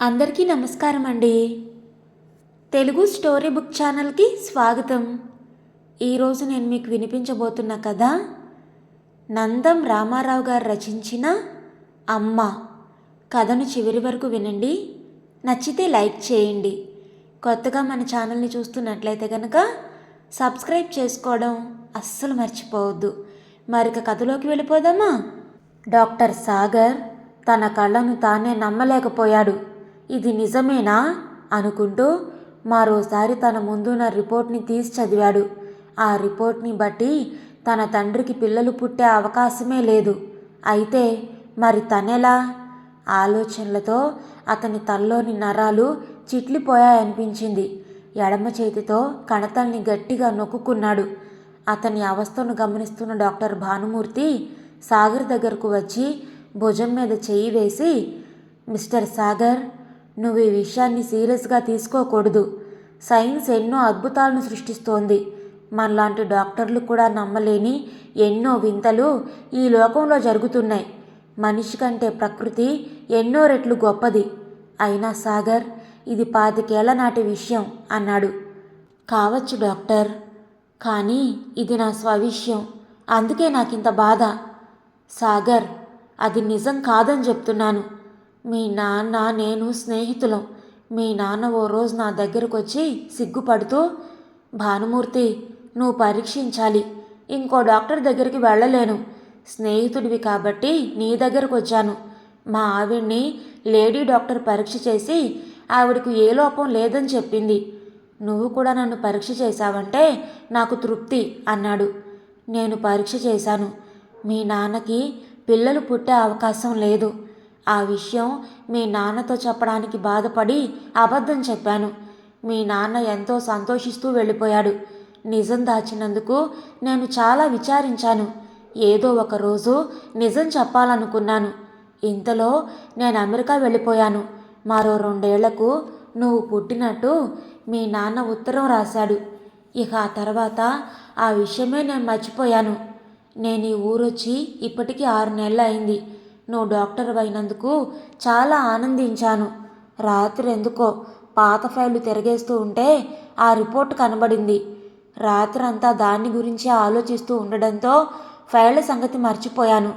అందరికీ నమస్కారం అండి. తెలుగు స్టోరీ బుక్ ఛానల్కి స్వాగతం. ఈరోజు నేను మీకు వినిపించబోతున్న కథ నందం రామారావు గారు రచించిన అమ్మ. కథను చివరి వరకు వినండి. నచ్చితే లైక్ చేయండి. కొత్తగా మన ఛానల్ని చూస్తున్నట్లయితే కనుక సబ్స్క్రైబ్ చేసుకోవడం అస్సలు మర్చిపోవద్దు. మరిక కథలోకి వెళ్ళిపోదామా? డాక్టర్ సాగర్ తన కళ్ళను తానే నమ్మలేకపోయాడు. ఇది నిజమేనా? అనుకుంటూ మరోసారి తన ముందున్న రిపోర్ట్ని తీసి చదివాడు. ఆ రిపోర్ట్ని బట్టి తన తండ్రికి పిల్లలు పుట్టే అవకాశమే లేదు. అయితే మరి తనెలా? ఆలోచనలతో అతని తల్లోని నరాలు చిట్లిపోయాయనిపించింది. ఎడమ చేతితో కణతల్ని గట్టిగా నొక్కుకున్నాడు అతని అవస్థను గమనిస్తున్న డాక్టర్ భానుమూర్తి సాగర్ దగ్గరకు వచ్చి భుజం మీద చేయి వేసి మిస్టర్ సాగర్ నువ్వు ఈ విషయాన్ని సీరియస్గా తీసుకోకూడదు. సైన్స్ ఎన్నో అద్భుతాలను సృష్టిస్తోంది. మనలాంటి డాక్టర్లు కూడా నమ్మలేని ఎన్నో వింతలు ఈ లోకంలో జరుగుతున్నాయి. మనిషి కంటే ప్రకృతి ఎన్నో రెట్లు గొప్పది. అయినా సాగర్ ఇది పాతికేళ్ళ నాటి విషయం అన్నాడు. కావచ్చు డాక్టర్ కానీ ఇది నా స్వవిషయం. అందుకే నాకింత బాధ. సాగర్ అది నిజం కాదని చెప్తున్నాను. మీ నాన్న నేను స్నేహితులం. మీ నాన్న ఓ రోజు నా దగ్గరకు వచ్చి సిగ్గుపడుతూ భానుమూర్తి నువ్వు పరీక్షించాలి. ఇంకో డాక్టర్ దగ్గరికి వెళ్ళలేను. స్నేహితుడివి కాబట్టి నీ దగ్గరకు వచ్చాను మా ఆవిడ్ని లేడీ డాక్టర్ పరీక్ష చేసి ఆవిడకు ఏ లోపం లేదని చెప్పింది. నువ్వు కూడా నన్ను పరీక్ష చేశావంటే నాకు తృప్తి అన్నాడు. నేను పరీక్ష చేశాను. మీ నాన్నకి పిల్లలు పుట్టే అవకాశం లేదు. ఆ విషయం మీ నాన్నతో చెప్పడానికి బాధపడి అబద్ధం చెప్పాను. మీ నాన్న ఎంతో సంతోషిస్తూ వెళ్ళిపోయాడు. నిజం దాచినందుకు నేను చాలా విచారించాను. ఏదో ఒకరోజు నిజం చెప్పాలనుకున్నాను. ఇంతలో నేను అమెరికా వెళ్ళిపోయాను. మరో రెండేళ్ళకు నువ్వు పుట్టినట్టు మీ నాన్న ఉత్తరం రాశాడు. ఇక ఆ తర్వాత ఆ విషయమే నేను మర్చిపోయాను. నేను ఈ ఊరొచ్చి ఇప్పటికీ ఆరు నెలలు అయింది. నువ్వు డాక్టర్ అయినందుకు చాలా ఆనందించాను. రాత్రి ఎందుకో పాత ఫైళ్ళు తిరగేస్తూ ఉంటే ఆ రిపోర్ట్ కనబడింది. రాత్రంతా దాని గురించి ఆలోచిస్తూ ఉండడంతో ఫైళ్ళ సంగతి మర్చిపోయాను.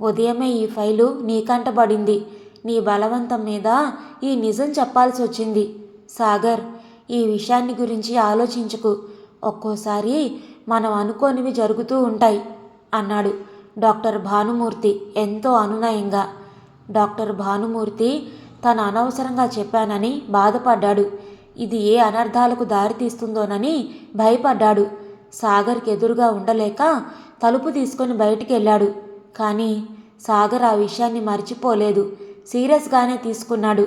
ఉదయమే ఈ ఫైలు నీకంటబడింది నీ బలవంతం మీద ఈ నిజం చెప్పాల్సి వచ్చింది. సాగర్ ఈ విషయాన్ని గురించి ఆలోచించుకు. ఒక్కోసారి మనం అనుకోనివి జరుగుతూ ఉంటాయి అన్నాడు. డాక్టర్ భానుమూర్తి ఎంతో అనునయంగా. డాక్టర్ భానుమూర్తి తను అనవసరంగా చెప్పానని బాధపడ్డాడు. ఇది ఏ అనర్థాలకు దారితీస్తుందోనని భయపడ్డాడు. సాగర్కి ఎదురుగా ఉండలేక తలుపు తీసుకొని బయటికి వెళ్ళాడు. కానీ సాగర్ ఆ విషయాన్ని మర్చిపోలేదు. సీరియస్గానే తీసుకున్నాడు.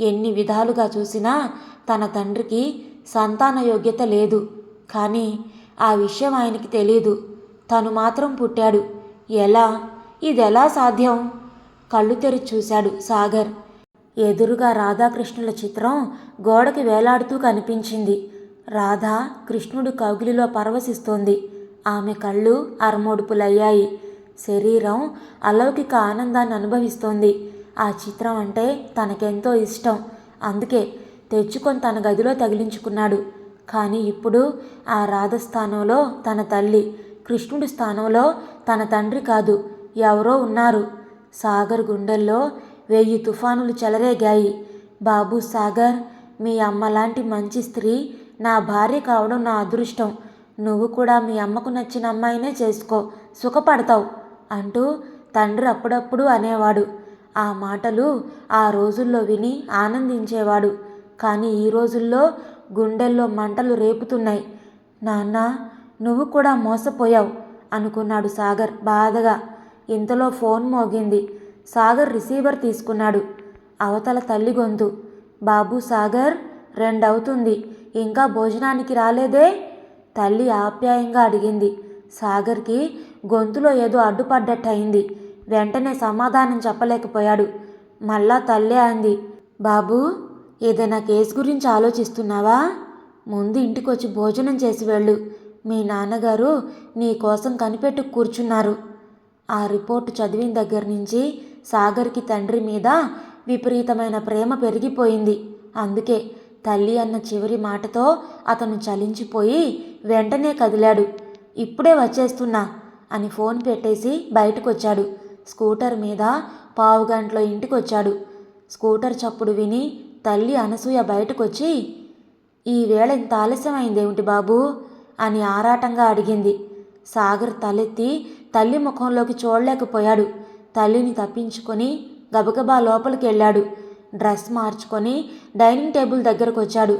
ఎన్ని విధాలుగా చూసినా తన తండ్రికి సంతాన యోగ్యత లేదు. కానీ ఆ విషయం ఆయనకి తెలియదు తను మాత్రం పుట్టాడు. ఎలా? ఇదెలా సాధ్యం? కళ్ళు తెరిచి చూశాడు సాగర్. ఎదురుగా రాధాకృష్ణుల చిత్రం గోడకి వేలాడుతూ కనిపించింది. రాధా కృష్ణుడు కౌగిలిలో పరవశిస్తోంది. ఆమె కళ్ళు అరమోడుపులయ్యాయి శరీరం అలౌకిక ఆనందాన్ని అనుభవిస్తోంది. ఆ చిత్రం అంటే తనకెంతో ఇష్టం. అందుకే తెచ్చుకొని తన గదిలో తగిలించుకున్నాడు. కానీ ఇప్పుడు ఆ రాధస్థానంలో తన తల్లి కృష్ణుడి స్థానంలో తన తండ్రి కాదు ఎవరో ఉన్నారు. సాగర్ గుండెల్లో వెయ్యి తుఫానులు చెలరేగాయి. బాబు సాగర్ మీ అమ్మ లాంటి మంచి స్త్రీ నా భార్య కావడం నా అదృష్టం. నువ్వు కూడా మీ అమ్మకు నచ్చిన అమ్మాయినే చేసుకో సుఖపడతావు అంటూ తండ్రి అప్పుడప్పుడు అనేవాడు. ఆ మాటలు ఆ రోజుల్లో విని ఆనందించేవాడు. కానీ ఈ రోజుల్లో గుండెల్లో మంటలు రేపుతున్నాయి. నాన్న నువ్వు కూడా మోసపోయావు అనుకున్నాడు సాగర్ బాధగా. ఇంతలో ఫోన్ మోగింది. సాగర్ రిసీవర్ తీసుకున్నాడు. అవతల తల్లి గొంతు. బాబు సాగర్ రెండవుతుంది. ఇంకా భోజనానికి రాలేదే? తల్లి ఆప్యాయంగా అడిగింది. సాగర్కి గొంతులో ఏదో అడ్డుపడ్డట్టయింది. వెంటనే సమాధానం చెప్పలేకపోయాడు. మళ్ళా తల్లే అంది. బాబు ఏదైనా కేసు గురించి ఆలోచిస్తున్నావా? ముందు ఇంటికొచ్చి భోజనం చేసి వెళ్ళు. మీ నాన్నగారు నీ కోసం కనిపెట్టు కూర్చున్నారు. ఆ రిపోర్టు చదివిన దగ్గర నుంచి సాగర్కి తండ్రి మీద విపరీతమైన ప్రేమ పెరిగిపోయింది. అందుకే తల్లి అన్న చివరి మాటతో అతను చలించిపోయి వెంటనే కదిలాడు. ఇప్పుడే వచ్చేస్తున్నా అని ఫోన్ పెట్టేసి బయటకొచ్చాడు. స్కూటర్ మీద పావుగంటలో ఇంటికొచ్చాడు. స్కూటర్ చప్పుడు విని తల్లి అనసూయ బయటకొచ్చి ఈ వేళ ఇంత ఆలస్యమైందేమిటి బాబు? అని ఆరాటంగా అడిగింది. సాగర్ తలెత్తి తల్లి ముఖంలోకి చూడలేకపోయాడు. తల్లిని తప్పించుకొని గబగబా లోపలికి వెళ్ళాడు. డ్రెస్ మార్చుకొని డైనింగ్ టేబుల్ దగ్గరకు వచ్చాడు.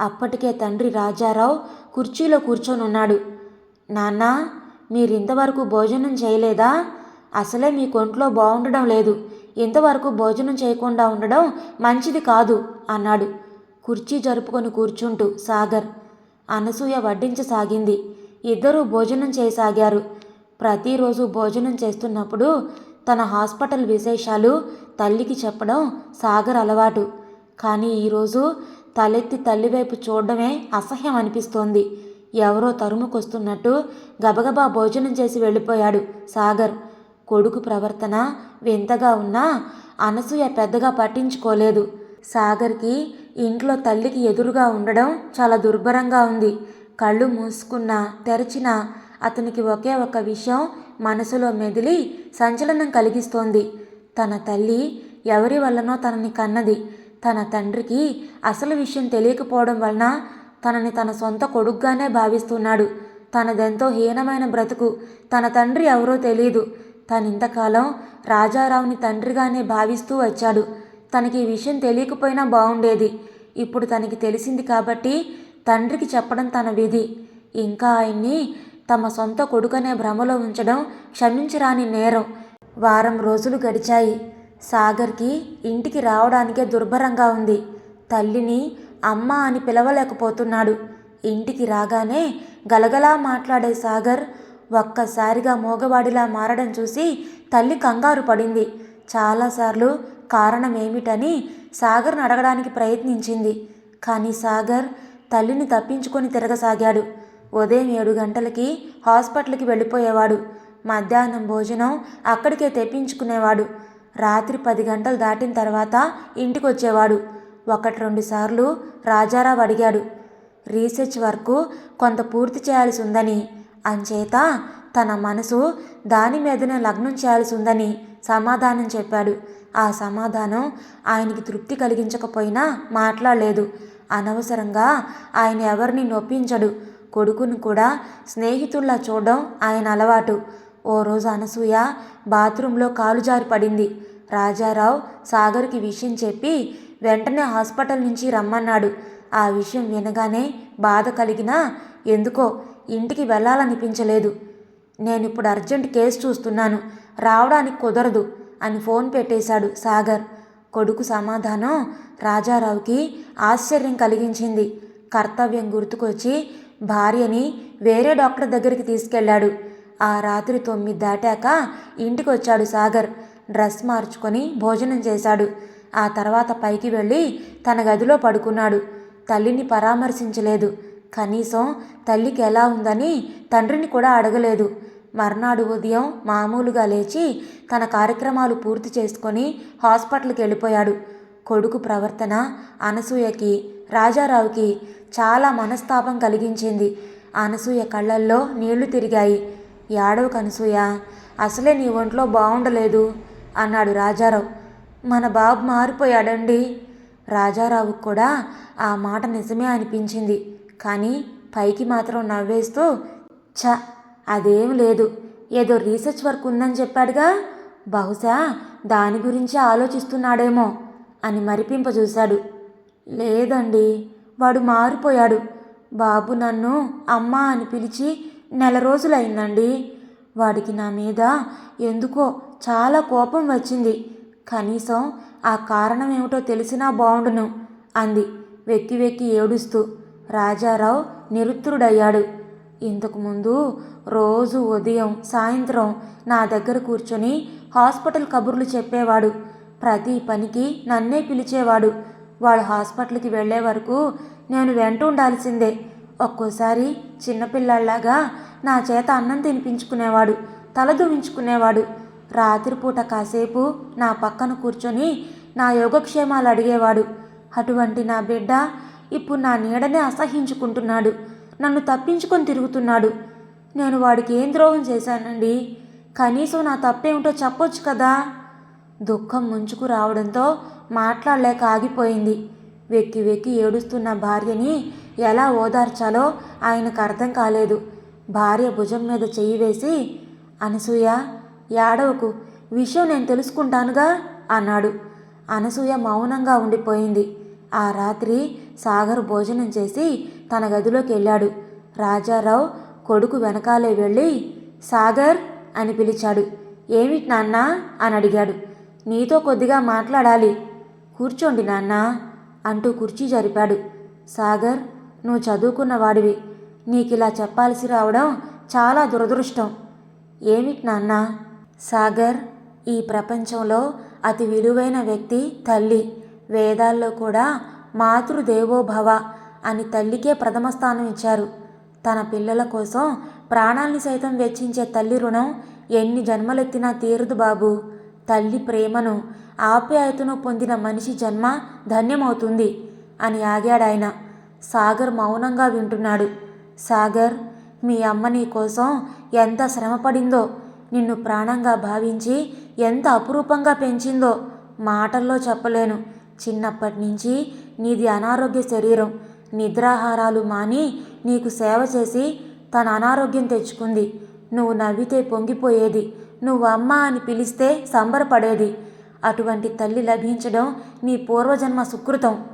అప్పటికే తండ్రి రాజారావు కుర్చీలో కూర్చొని ఉన్నాడు. నాన్న మీరింతవరకు భోజనం చేయలేదా? అసలే మీ కొంట్లో బాగుండడం లేదు. ఇంతవరకు భోజనం చేయకుండా ఉండడం మంచిది కాదు అన్నాడు. కుర్చీ జరుపుకొని కూర్చుంటూ సాగర్ అనసూయ వడ్డించసాగింది. ఇద్దరూ భోజనం చేయసాగారు. ప్రతిరోజు భోజనం చేస్తున్నప్పుడు తన హాస్పిటల్ విశేషాలు తల్లికి చెప్పడం సాగర్ అలవాటు. కానీ ఈరోజు తలెత్తి తల్లివైపు చూడడమే అసహ్యం అనిపిస్తోంది. ఎవరో తరుముకొస్తున్నట్టు గబగబా భోజనం చేసి వెళ్ళిపోయాడు సాగర్. కొడుకు ప్రవర్తన వింతగా ఉన్నా అనసూయ పెద్దగా పట్టించుకోలేదు. సాగర్కి ఇంట్లో తల్లికి ఎదురుగా ఉండడం చాలా దుర్భరంగా ఉంది. కళ్ళు మూసుకున్నా తెరిచినా అతనికి ఒకే ఒక విషయం మనసులో మెదిలి సంచలనం కలిగిస్తోంది. తన తల్లి ఎవరి వల్లనో తనని కన్నది. తన తండ్రికి అసలు విషయం తెలియకపోవడం వలన తనని తన సొంత కొడుగ్గానే భావిస్తున్నాడు. తనదెంతో హీనమైన బ్రతుకు తన తండ్రి ఎవరో తెలియదు తనింతకాలం రాజారావుని తండ్రిగానే భావిస్తూ వచ్చాడు. తనకి ఈ విషయం తెలియకపోయినా బాగుండేది ఇప్పుడు తనకి తెలిసింది కాబట్టి తండ్రికి చెప్పడం తన విధి. ఇంకా ఆయన్ని తమ సొంత కొడుకనే భ్రమలో ఉంచడం క్షమించరాని నేరం. వారం రోజులు గడిచాయి. సాగర్కి ఇంటికి రావడానికే దుర్భరంగా ఉంది. తల్లిని అమ్మ అని పిలవలేకపోతున్నాడు. ఇంటికి రాగానే గలగలా మాట్లాడే సాగర్ ఒక్కసారిగా మోగవాడిలా మారడం చూసి తల్లి కంగారు పడింది. చాలాసార్లు కారణం ఏమిటని సాగర్ను అడగడానికి ప్రయత్నించింది. కానీ సాగర్ తల్లిని తప్పించుకొని తిరగసాగాడు. ఉదయం ఏడు గంటలకి హాస్పిటల్కి వెళ్ళిపోయేవాడు. మధ్యాహ్నం భోజనం అక్కడికే తెప్పించుకునేవాడు. రాత్రి పది గంటలు దాటిన తర్వాత ఇంటికి వచ్చేవాడు ఒకటి రెండు సార్లు రాజారావు అడిగాడు. రీసెర్చ్ వర్క్ కొంత పూర్తి చేయాల్సి ఉందని. అంచేత తన మనసు దాని మీదనే లగ్నం చేయాల్సి ఉందని సమాధానం చెప్పాడు. ఆ సమాధానం ఆయనకి తృప్తి కలిగించకపోయినా మాట్లాడలేదు. అనవసరంగా ఆయన ఎవరిని నొప్పించడు. కొడుకును కూడా స్నేహితుల్లా చూడడం ఆయన అలవాటు. ఓ రోజు అనసూయ బాత్రూంలో కాలు జారి పడింది. రాజారావు సాగర్కి విషయం చెప్పి వెంటనే హాస్పిటల్ నుంచి రమ్మన్నాడు. ఆ విషయం వినగానే బాధ కలిగినా ఎందుకో ఇంటికి వెళ్ళాలనిపించలేదు. నేను ఇప్పుడు అర్జెంట్ కేసు చూస్తున్నాను. రావడానికి కుదరదు. అని ఫోన్ పెట్టేశాడు సాగర్. కొడుకు సమాధానం రాజారావుకి ఆశ్చర్యం కలిగించింది. కర్తవ్యం గుర్తుకొచ్చి భార్యని వేరే డాక్టర్ దగ్గరికి తీసుకెళ్ళాడు. ఆ రాత్రి తొమ్మిది దాటాక ఇంటికి వచ్చాడు సాగర్. డ్రెస్ మార్చుకొని భోజనం చేశాడు. ఆ తర్వాత పైకి వెళ్ళి తన గదిలో పడుకున్నాడు. తల్లిని పరామర్శించలేదు. కనీసం తల్లికి ఎలా ఉందని తండ్రిని కూడా అడగలేదు. మర్నాడు ఉదయం మామూలుగా లేచి తన కార్యక్రమాలు పూర్తి చేసుకొని హాస్పిటల్కి వెళ్ళిపోయాడు. కొడుకు ప్రవర్తన అనసూయకి రాజారావుకి చాలా మనస్తాపం కలిగించింది. అనసూయ కళ్ళల్లో నీళ్ళు తిరిగాయి. ఏడవకు అనసూయ అసలే నీ ఒంట్లో బాగుండలేదు అన్నాడు రాజారావు. మన బాబు మారిపోయాడండి రాజారావు కూడా ఆ మాట నిజమే అనిపించింది. కానీ పైకి మాత్రం నవ్వేస్తూ చ అదేం లేదు. ఏదో రీసెర్చ్ వర్క్ ఉందని చెప్పాడుగా. బహుశా దాని గురించి ఆలోచిస్తున్నాడేమో అని మరిపింప చూశాడు లేదండి వాడు మారిపోయాడు. బాబు నన్ను అమ్మ అని పిలిచి నెల రోజులైందండి. వాడికి నా మీద ఎందుకో చాలా కోపం వచ్చింది. కనీసం ఆ కారణం ఏమిటో తెలిసినా బాగుండును అంది వెక్కి వెక్కి ఏడుస్తూ. రాజారావు నిరుత్తుడయ్యాడు ఇంతకుముందు రోజు ఉదయం సాయంత్రం నా దగ్గర కూర్చొని హాస్పిటల్ కబుర్లు చెప్పేవాడు. ప్రతి పనికి నన్నే పిలిచేవాడు. వాడు హాస్పిటల్కి వెళ్ళే వరకు నేను వెంట ఉండాల్సిందే ఒక్కోసారి చిన్నపిల్లల్లాగా నా చేత అన్నం తినిపించుకునేవాడు తల దువ్వించుకునేవాడు. రాత్రిపూట కాసేపు నా పక్కన కూర్చొని నా యోగక్షేమాలు అడిగేవాడు. అటువంటి నా బిడ్డ ఇప్పుడు నా నీడనే అసహించుకుంటున్నాడు. నన్ను తప్పించుకొని తిరుగుతున్నాడు. నేను వాడికి ఏం ద్రోహం చేశానండి? కనీసం నా తప్పేమిటో చెప్పొచ్చు కదా? దుఃఖం ముంచుకు రావడంతో మాట్లాడలేక ఆగిపోయింది. వెక్కి వెక్కి ఏడుస్తున్న భార్యని ఎలా ఓదార్చాలో ఆయనకు అర్థం కాలేదు. భార్య భుజం మీద చెయ్యి వేసి అనసూయ యాడవకు విషయం నేను తెలుసుకుంటానుగా? అన్నాడు. అనసూయ మౌనంగా ఉండిపోయింది. ఆ రాత్రి సాగర్ భోజనం చేసి తన గదిలోకి వెళ్ళాడు. రాజారావు కొడుకు వెనకాలే వెళ్ళి సాగర్ అని పిలిచాడు. ఏమిటి నాన్న అని అడిగాడు. నీతో కొద్దిగా మాట్లాడాలి. కూర్చోండి నాన్న అంటూ కుర్చీ జరిపాడు. సాగర్ నువ్వు చదువుకున్న వాడివి. ఇలా చెప్పాల్సి రావడం చాలా దురదృష్టం. ఏమిటి నాన్న సాగర్ ఈ ప్రపంచంలో అతి విలువైన వ్యక్తి తల్లి. వేదాల్లో కూడా మాతృదేవోభవ. అని తల్లికే ప్రథమ స్థానం ఇచ్చారు. తన పిల్లల కోసం ప్రాణాల్ని సైతం వెచ్చించే తల్లి రుణం ఎన్ని జన్మలెత్తినా తీరదు బాబు. తల్లి ప్రేమను ఆప్యాయతను పొందిన మనిషి జన్మ ధన్యమవుతుంది అని ఆగాడాయన. సాగర్ మౌనంగా వింటున్నాడు. సాగర్ మీ అమ్మ నీ కోసం ఎంత శ్రమపడిందో నిన్ను ప్రాణంగా భావించి ఎంత అపురూపంగా పెంచిందో మాటల్లో చెప్పలేను. చిన్నప్పటి నుంచి నీది అనారోగ్య శరీరం. నిద్రాహారాలు మాని నీకు సేవ చేసి తన అనారోగ్యం తెచ్చుకుంది. నువ్వు నవ్వితే పొంగిపోయేది. నువ్వు అమ్మ అని పిలిస్తే సంబరపడేది. అటువంటి తల్లి లభించడం నీ పూర్వజన్మ సుకృతం.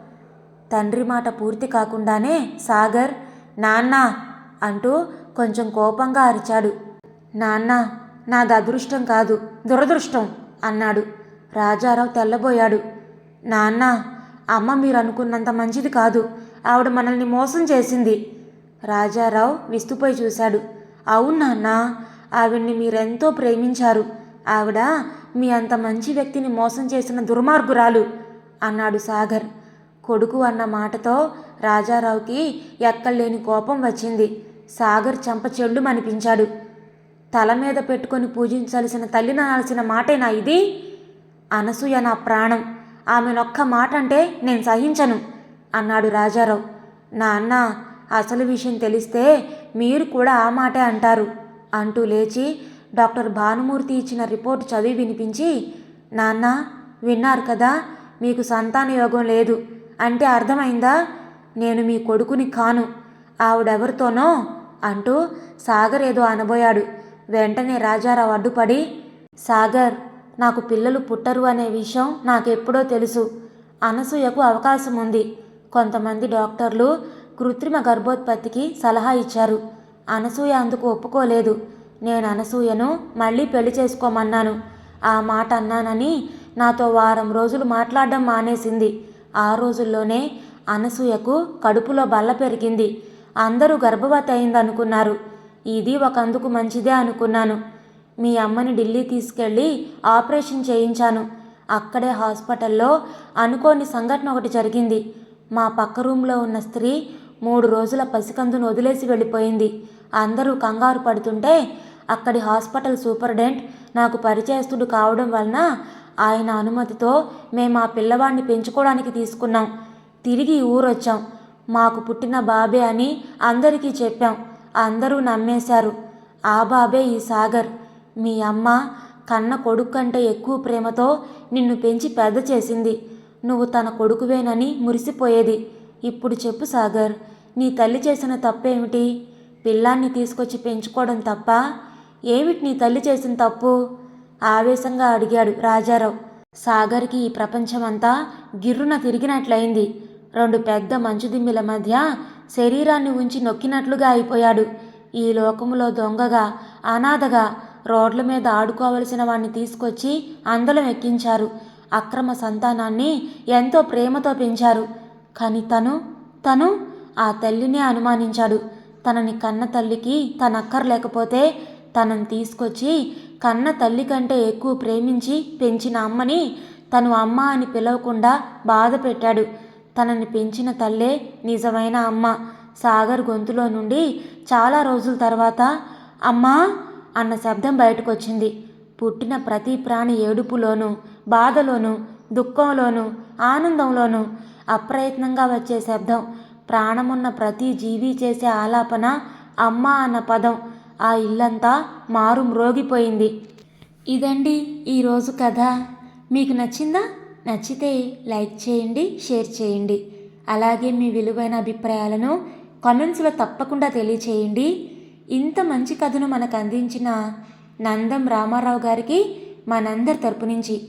తండ్రి మాట పూర్తి కాకుండానే సాగర్ నాన్న అంటూ కొంచెం కోపంగా అరిచాడు. నాన్న నాది అదృష్టం కాదు దురదృష్టం అన్నాడు. రాజారావు తెల్లబోయాడు. నాన్న అమ్మ మీరు అనుకున్నంత మంచిది కాదు. ఆవిడ మనల్ని మోసం చేసింది. రాజారావు విస్తుపోయి చూశాడు. అవును నాన్న ఆవిడ్ని మీరెంతో ప్రేమించారు. ఆవిడ మీ అంత మంచి వ్యక్తిని మోసం చేసిన దుర్మార్గురాలు అన్నాడు సాగర్. కొడుకు అన్న మాటతో రాజారావుకి ఎక్కలేని కోపం వచ్చింది. సాగర్ చెంప చెల్లుమనిపించాడు. తల మీద పెట్టుకొని పూజించాల్సిన తల్లిని అనాల్సిన మాటేనా ఇది? అనసూయ నా ప్రాణం. ఆమెనొక్క మాట అంటే నేను సహించను. అన్నాడు రాజారావు. నాన్న అసలు విషయం తెలిస్తే మీరు కూడా ఆ మాటే అంటారు అంటూ లేచి డాక్టర్ భానుమూర్తి ఇచ్చిన రిపోర్ట్ చదివి వినిపించి నాన్న విన్నారు కదా మీకు సంతాన యోగం లేదు అంటే అర్థమైందా? నేను మీ కొడుకుని కాను ఆవిడెవరితోనో అంటూ సాగర్ ఏదో అనబోయాడు. వెంటనే రాజారావు అడ్డుపడి సాగర్ నాకు పిల్లలు పుట్టరు అనే విషయం నాకెప్పుడో తెలుసు అనసూయకు అవకాశం ఉంది కొంతమంది డాక్టర్లు కృత్రిమ గర్భోత్పత్తికి సలహా ఇచ్చారు. అనసూయ అందుకు ఒప్పుకోలేదు. నేను అనసూయను మళ్ళీ పెళ్ళి చేసుకోమన్నాను. ఆ మాట అన్నానని నాతో వారం రోజులు మాట్లాడడం మానేసింది. ఆ రోజుల్లోనే అనసూయకు కడుపులో బల్ల పెరిగింది. అందరూ గర్భవతి అయిందనుకున్నారు. ఇది ఒకందుకు మంచిదే అనుకున్నాను. మీ అమ్మని ఢిల్లీ తీసుకెళ్ళి ఆపరేషన్ చేయించాను. అక్కడే హాస్పిటల్లో అనుకోని సంఘటన ఒకటి జరిగింది. మా పక్క రూమ్లో ఉన్న స్త్రీ మూడు రోజుల పసికందును వదిలేసి వెళ్ళిపోయింది. అందరూ కంగారు పడుతుంటే అక్కడి హాస్పిటల్ సూపరింటెండెంట్ నాకు పరిచయస్తుడు కావడం వలన ఆయన అనుమతితో మేము ఆ పిల్లవాడిని పెంచుకోవడానికి తీసుకున్నాం. తిరిగి ఊరొచ్చాం. మాకు పుట్టిన బాబే అని అందరికీ చెప్పాం. అందరూ నమ్మేశారు. ఆ బాబే ఈ సాగర్. మీ అమ్మ కన్న కొడుకు కంటే ఎక్కువ ప్రేమతో నిన్ను పెంచి పెద్ద చేసింది. నువ్వు తన కొడుకువేనని మురిసిపోయేది. ఇప్పుడు చెప్పు సాగర్ నీ తల్లి చేసిన తప్పేమిటి? పిల్లాన్ని తీసుకొచ్చి పెంచుకోవడం తప్ప ఏమిటి నీ తల్లి చేసిన తప్పు? ఆవేశంగా అడిగాడు రాజారావు. సాగర్కి ఈ ప్రపంచమంతా గిర్రున తిరిగినట్లయింది. రెండు పెద్ద మంచుదిమ్మిల మధ్య శరీరాన్ని ఉంచి నొక్కినట్లుగా అయిపోయాడు. ఈ లోకములో దొంగగా అనాథగా రోడ్ల మీద ఆడుకోవలసిన వాణ్ణి తీసుకొచ్చి అందలం ఎక్కించారు. అక్రమ సంతానాన్ని ఎంతో ప్రేమతో పెంచారు. కానీ తను తను ఆ తల్లినే అనుమానించాడు. తనని కన్న తల్లికి తనక్కర్లేకపోతే తనని తీసుకొచ్చి కన్న తల్లి కంటే ఎక్కువ ప్రేమించి పెంచిన అమ్మని తను అమ్మ అని పిలవకుండా బాధ పెట్టాడు. తనని పెంచిన తల్లే నిజమైన అమ్మ. సాగర్ గొంతులో నుండి చాలా రోజుల తర్వాత అమ్మా అన్న శబ్దం బయటకొచ్చింది. పుట్టిన ప్రతి ప్రాణి ఏడుపులోనూ బాధలోనూ దుఃఖంలోనూ ఆనందంలోనూ అప్రయత్నంగా వచ్చే శబ్దం. ప్రాణమున్న ప్రతి జీవి చేసే ఆలాపన అమ్మ అన్న పదం. ఆ ఇల్లంతా మారు మ్రోగిపోయింది ఇదండి ఈరోజు కథ. మీకు నచ్చిందా? నచ్చితే లైక్ చేయండి షేర్ చేయండి. అలాగే మీ విలువైన అభిప్రాయాలను కామెంట్స్లో తప్పకుండా తెలియచేయండి. ఇంత మంచి కథను మనకు అందించిన నందం రామారావు గారికి మనందరి తరపు నుంచి